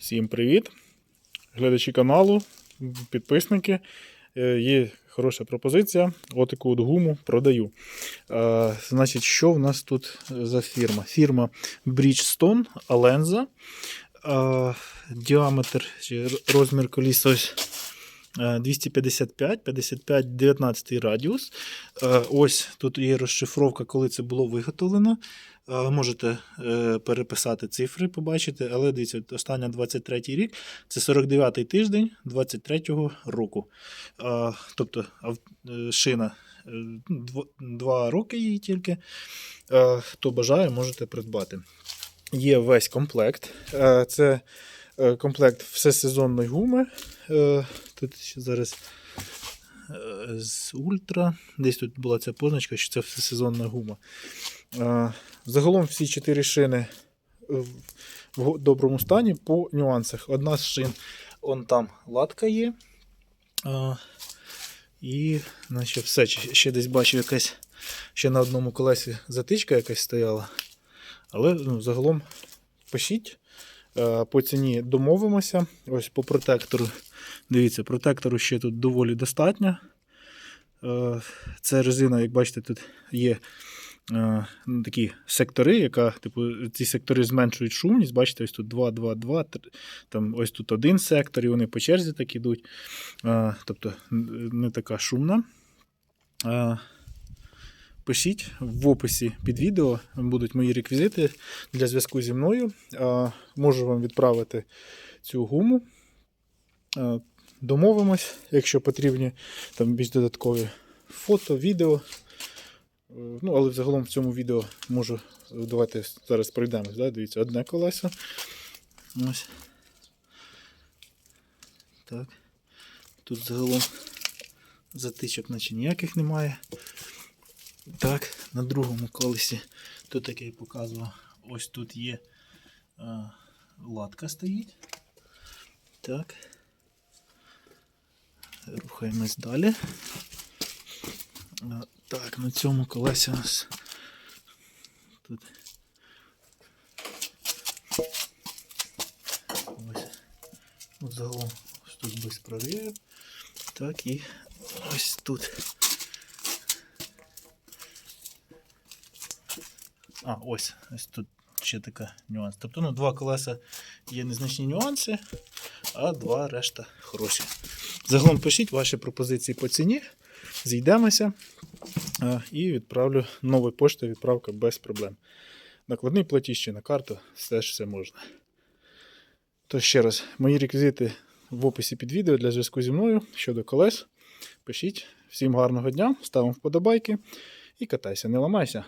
Всім привіт! Глядачі каналу, підписники. Е, Є хороша пропозиція. Отаку от гуму продаю. Е, Значить, що в нас тут за фірма? Фірма Bridgestone Alenza. Е, Діаметр чи розмір коліс ось 255, 55, 19 радіус. Е, Ось тут є розшифровка, коли це було виготовлено. Е, Можете е, переписати цифри, побачити, але дивіться, от остання 23 рік це 49-й тиждень 23-го року. Тобто шина е, два роки їй тільки. Хто бажає, можете придбати. Є весь комплект. Це комплект всесезонної гуми. Е, Тут ще зараз е, з ультра. Десь тут була ця позначка, що це всесезонна гума. Е, Загалом всі чотири шини в доброму стані по нюансах. Одна з шин, он там латка є. І наче все. Ще- десь бачив якась ще на одному колесі затичка якась стояла. Але ну, загалом пишіть. Е, По ціні домовимося. Ось по протектору. Дивіться, протектору ще тут доволі достатньо. Е, Це резина, як бачите, тут є е, ну, такі сектори, яка, типу, ці сектори зменшують шумність. Бачите, ось тут 2, 2, 2, тр- там ось тут один сектор, і вони по черзі так ідуть. Тобто не така шумна. Пишіть в описі під відео будуть мої реквізити для зв'язку зі мною. Можу вам відправити цю гуму. Домовимось, якщо потрібні там більш додаткові фото, відео. Е, Ну, але взагалом в цьому відео можу. Давайте зараз пройдемось. Да? Дивіться, одне колесо. Ось. Так. Тут загалом затичок наче ніяких немає. Так, на другому колесі, тут як я і показував, ось тут є е, латка стоїть. Так. Рухаємось далі. Е, Так, на цьому колесі у нас тут. Ось. От загалом ось тут без проривів. Так, і ось тут. А, ось, ось тут ще така нюанс. Тобто, ну, два колеса є незначні нюанси, а два решта хороші. Загалом пишіть ваші пропозиції по ціні, зійдемося і відправлю новою поштою відправка без проблем. Накладний платіж чи на карту, теж все можна. То ще раз, мої реквізити в описі під відео для зв'язку зі мною щодо колес. Пишіть. Всім гарного дня, ставимо вподобайки і катайся, не ламайся.